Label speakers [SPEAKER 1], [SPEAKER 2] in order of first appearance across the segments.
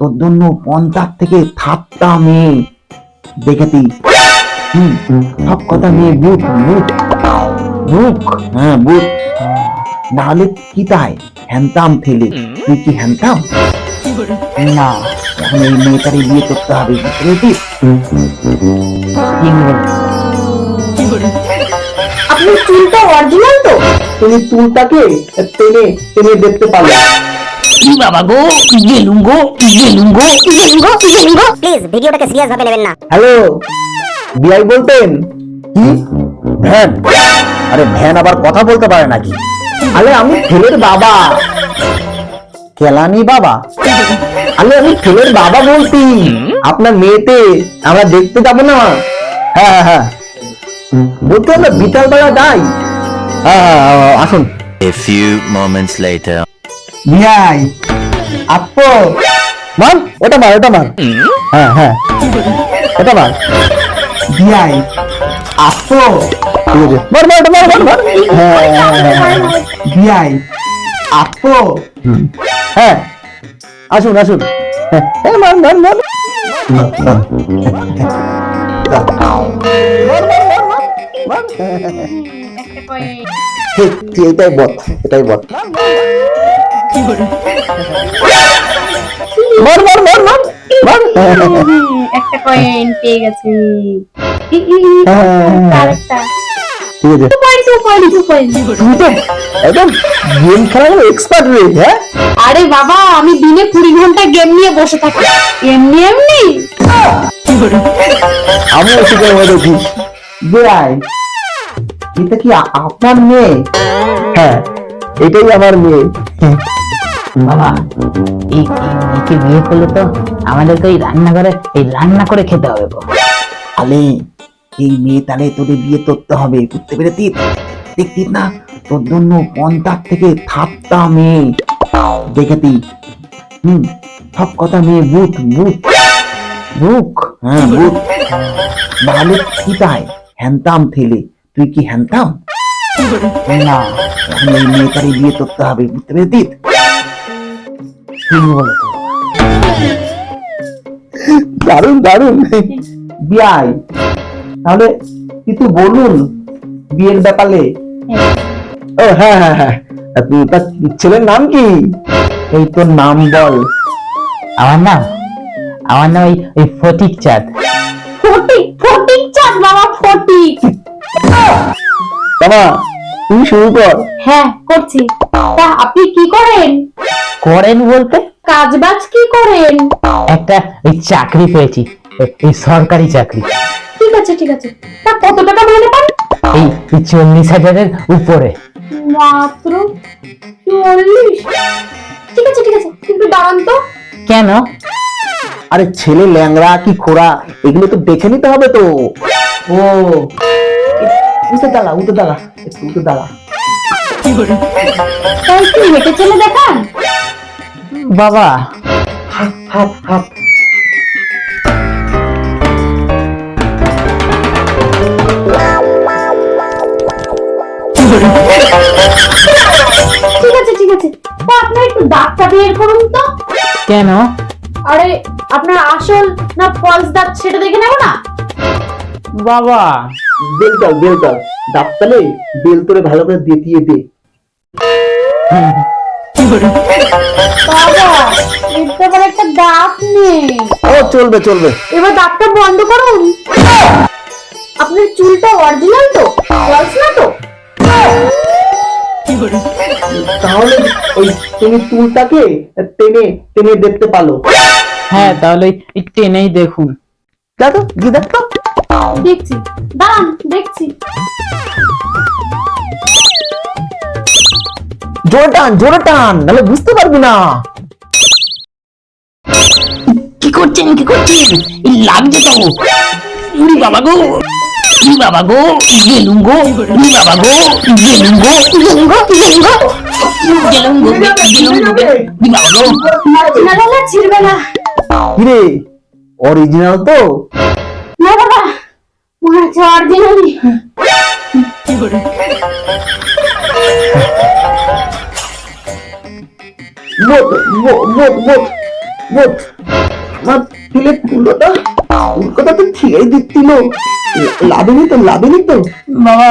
[SPEAKER 1] তোর জন্য পঞ্চাশ থেকে সাতটা মেয়ে দেখেছি। হুম সব কথা মেয়ে বুক হ্যাঁ নাহলে কি তাই? হ্যান্তাম ছেলে। তুই কি হ্যান্তাম না এখন এই মেয়েটারই বিয়ে করতে হবে বুঝতে?
[SPEAKER 2] আপনার চুলটা অরিজিনাল তো?
[SPEAKER 1] তুমি চুলটাকে টেনে টেনে দেখতে পারো।
[SPEAKER 3] কি বাবা গো? গেলুম গো গেলুম গো
[SPEAKER 2] গেলুঙ্গো গেলুঙ্গো
[SPEAKER 4] প্লিজ ভিডিওটাকে সিরিয়াস ভাবে নেবেন না।
[SPEAKER 1] হ্যালো বিআই বলতেন? কি? ভ্যান। আরে ভ্যান আবার কথা বলতে পারে নাকি? আরে আমি ছেলের বাবা। কেলানি বাবা? আরে আমি ছেলের বাবা বলছি। আপনার মেয়েতে আমরা দেখতে যাব না? হ্যাঁ হ্যাঁ হ্যাঁ। বলতে আমরা বিকাল বেলা যাই। হ্যাঁ হ্যাঁ, হ্যাঁ আসুন।
[SPEAKER 5] A few moments later.
[SPEAKER 1] বিআই আপু। মান ওটা মার ওটা মার। হ্যাঁ হ্যাঁ। ওটা মার। বিআই আপু। মার মার ওটা মার মার মার। হ্যাঁ হ্যাঁ, হ্যাঁ বিআই আপু। হ্যাঁ। আসুন আসুন। হ্যাঁ হ্যাঁ, মার মার মার। ঠিক ঠিক, এটাই বট এটাই বট। মার মার মার মার মার
[SPEAKER 2] একটা কয়েন পেয়ে গেছি।
[SPEAKER 1] হ্যাঁ।
[SPEAKER 2] আরেকটা
[SPEAKER 1] ঠিক আছে।
[SPEAKER 2] Two point two point two point
[SPEAKER 1] তুমি তো একদম গেম খেলার এক্সপার্ট রে হ্যাঁ?
[SPEAKER 2] আরে বাবা আমি দিনে কুড়ি ঘণ্টা গেম নিয়ে বসে থাকি। এমনি এমনি?
[SPEAKER 1] আমি দেখি এটা কি আপনার মেয়ে? হ্যাঁ। এটাই আমার মেয়ে।
[SPEAKER 3] বাবা এই মেয়েকে বিয়ে করলে তো আমাদেরকে ওই রান্নাঘরে এই রান্না করে খেতে হবে গো।
[SPEAKER 1] আলে এই মেয়ে তাহলে তোদের বিয়ে করতে হবে বুঝতে পেরেছিস? দেখতিস না? তোর জন্য পঞ্চাশ থেকে সাতটা মেয়ে। দেখেছি হুম সব কথা মেয়ে বুট বুট। বুক? হ্যাঁ বুট। নাহলে কি তাই? হ্যান্তাম ছেলে। তুই কি হ্যান্তাম না এখন এই মেয়েটারই বিয়ে করতে হবে বুঝতে পেরেছিস? কি বলো দারুণ দারুণ। বিয়াই। তাহলে কিছু বলুন বিয়ের ব্যাপারে। ও হ্যাঁ হ্যাঁ হ্যাঁ। তার ছেলের নাম কি? এই তোর নাম বল।
[SPEAKER 3] আমার নাম? আমার নাম ওই ওই ফটিক চাঁদ।
[SPEAKER 2] ফটিক ফটিক চাঁদ বাবা ফটিক।
[SPEAKER 1] বাবা তুই শুরু কর।
[SPEAKER 2] হ্যাঁ করছি। তা আপনি কি করেন?
[SPEAKER 3] করেন বলতে?
[SPEAKER 2] কাজ বাজ কি করেন?
[SPEAKER 3] একটা ওই চাকরি পেয়েছি এই সরকারি চাকরি।
[SPEAKER 2] ঠিক আছে ঠিক আছে। তা কত টাকা মাইনে পান?
[SPEAKER 3] এই এই চল্লিশ হাজারের উপরে।
[SPEAKER 2] মাত্র চল্লিশ। ঠিক আছে ঠিক আছে। কিন্তু দাঁড়ান তো।
[SPEAKER 3] কেন?
[SPEAKER 1] আরে ছেলে ল্যাংড়া কি খোড়া এগুলো তো দেখে নিতে হবে তো। ও। উঠে দাঁড়া উঠে দাঁড়া একটু উঠে দাঁড়া।
[SPEAKER 2] তাই কি হেঁটে চলে দেখান
[SPEAKER 3] বাবা।
[SPEAKER 1] হাত হাত
[SPEAKER 2] ঠিক আছে ঠিক আছে। তা আপনার একটু দাগটা বের করুন তো।
[SPEAKER 3] কেন?
[SPEAKER 2] আরে আপনার আসল না ফলস দাগ সেটা দেখে নেব না?
[SPEAKER 3] বাবা।
[SPEAKER 1] বেলটাল বেলটাল ডাক্তারে বেল তোরে ভালো করে দেতিয়ে দে।
[SPEAKER 2] বাবা এর তো একটা দাঁত নেই।
[SPEAKER 1] ও চলবে চলবে।
[SPEAKER 2] এবার দাঁতটা বন্ধ করুন। আপনার চুলটা অরিজিনাল তো? ফলস না তো?
[SPEAKER 1] তাহলে ওই তুমি চুলটাকে টেনে টেনে দেখতে পারো।
[SPEAKER 3] হ্যাঁ তাহলে টেনেই দেখুন।
[SPEAKER 1] দেখো গিয়ে দেখতো
[SPEAKER 2] দেখছি। দাঁড়ান দেখছি।
[SPEAKER 1] জোরে টান জোরে টান নাহলে বুঝতে পারবি না।
[SPEAKER 3] কি করছেন কি করছেন? এই লাগছে তো। উরি বাবা গো উরি বাবা গো গেলুম গো উরি বাবা গো গেলুম গো গেলুম গো গেলুম গো গেলুম গো গেলুম গো উরি বাবা গো।
[SPEAKER 2] অরিজিনাল হলে ছিড়বে না।
[SPEAKER 1] অরিজিনাল তো?
[SPEAKER 2] না মনে হচ্ছে অরিজিনালই
[SPEAKER 1] বোট বোট বোট বোধ আমার ছেলে কুলোটা কলকাতা তো ছিঁড়ে দিচ্ছিল। লাভেনি তো লাভেনি তো
[SPEAKER 3] বাবা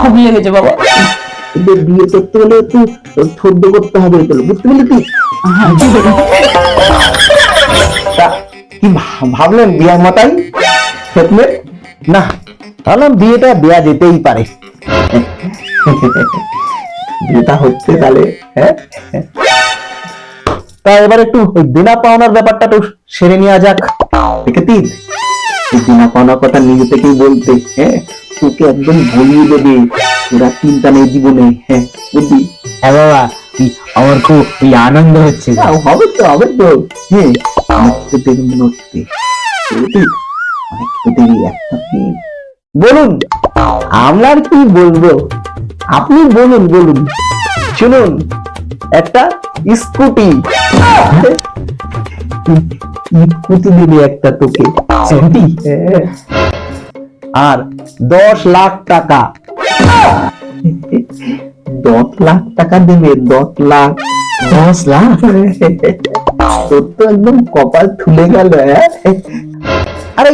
[SPEAKER 3] খুব লেগেছে বাবা।
[SPEAKER 1] এদের বিয়ে করতে হলে একটু সহ্য করতে হবে বুঝতে পারলি তুই কি ভা- ভাবলেন বিয়ার মাতাই খেতলে না ভাবলাম বিয়েটা দেয়া যেতেই পারে। বিয়েটা হচ্ছে তাহলে হ্যাঁ? তা এবার একটু ওই দেনা পাওনার ব্যাপারটা একটু সেরে নেওয়া যাক। দেখেছিস এই দেনা পাওনার কথা নিজে থেকেই বলতে হ্যাঁ? তোকে একদম ভুলিয়ে দেবে তোরা চিন্তা নেই জীবনে হ্যাঁ? বুঝলি?
[SPEAKER 3] হ্যাঁ বাবা আমার খুব আনন্দ হচ্ছে।
[SPEAKER 1] না, হবে তো হবে তো। হ্যাঁ তো হচ্ছে। বুঝলি? অনেক তো দেরি একটা দিন। বলুন আমরা আর কি বলব? আপনি বলুন বলুন। শুনুন একটা স্কুটি। স্কুটি দিবি একটা তোকে। স্কুটি? আর দশ লাখ টাকা। দশ লাখ টাকা দেবে দশ লাখ। দশ লাখ? তোর তো একদম কপাল খুলে গেল হ্যাঁ? আরে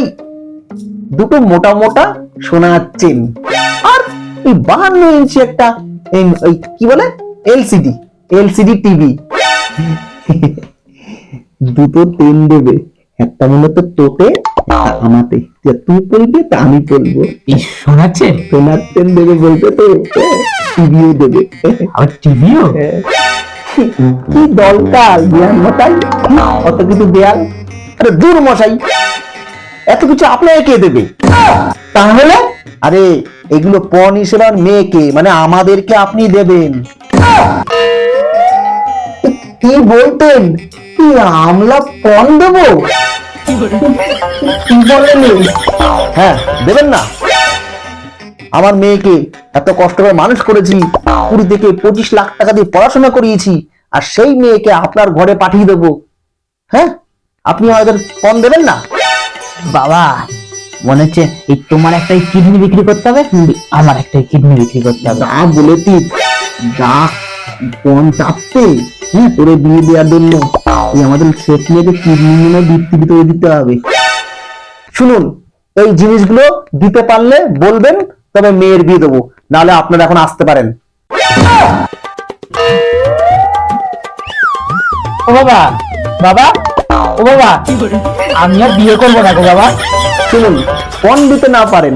[SPEAKER 1] দুটো মোটা মোটা সোনার চেন। আর এই বাহান্ন ইঞ্চি একটা কি বলে? LCD LCD TV. দুটো পেন দেবে একটা মনে তো তোকে আমাতে। যে তুই পড়বি তা আমি পড়ব
[SPEAKER 3] এই শোনাচ্ছে
[SPEAKER 1] সোনার পেন দেবে বলতে তো টিভিও দেবে।
[SPEAKER 3] আর টিভিও?
[SPEAKER 1] কি দরকার? বিয়ার মশাই অত কিছু দেয়াল? আরে দূর মশাই! এত কিছু আপনাকে কে দেবে? তাহলে? আরে, এগুলো পণ হিসেবে আর মেয়েকে মানে আমাদেরকে আপনি দেবেন। কি বলতেন? কি আমলা পণ দেবো? হ্যাঁ দেবেন না। আমার মেয়েকে এত কষ্ট করে মানুষ করেছি, কুড়ি থেকে পঁচিশ লাখ টাকা দিয়ে পড়াশোনা করিয়েছি, আর সেই মেয়েকে আপনার ঘরে পাঠিয়ে দেবো। হ্যাঁ? আপনি আমাদের কম দেবেন না?
[SPEAKER 3] বাবা মনে হচ্ছে এই তোমার একটা কিডনি বিক্রি করতে হবে আমার একটা কিডনি বিক্রি করতে হবে।
[SPEAKER 1] যা বলেছি যা কম চাপতে হ্যাঁ তোরে বিয়ে দেওয়ার জন্য এই আমাদের মেয়েকে কিডনি মনে বৃত্তি করে দিতে হবে। শুনুন এই জিনিসগুলো দিতে পারলে বলবেন তবে মেয়ের বিয়ে দেবো নাহলে আপনারা এখন আসতে পারেন।
[SPEAKER 3] ও বাবা বাবা ও বাবা আমি আর বিয়ে করব না গো বাবা।
[SPEAKER 1] শুনুন ফোন দিতে না পারেন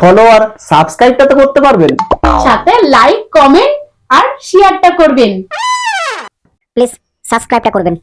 [SPEAKER 1] ফলোয়ার সাবস্ক্রাইবটা তো করতে পারবেন।
[SPEAKER 2] সাথে লাইক কমেন্ট আর শেয়ারটা করবেন।
[SPEAKER 4] প্লিজ সাবস্ক্রাইবটা করবেন।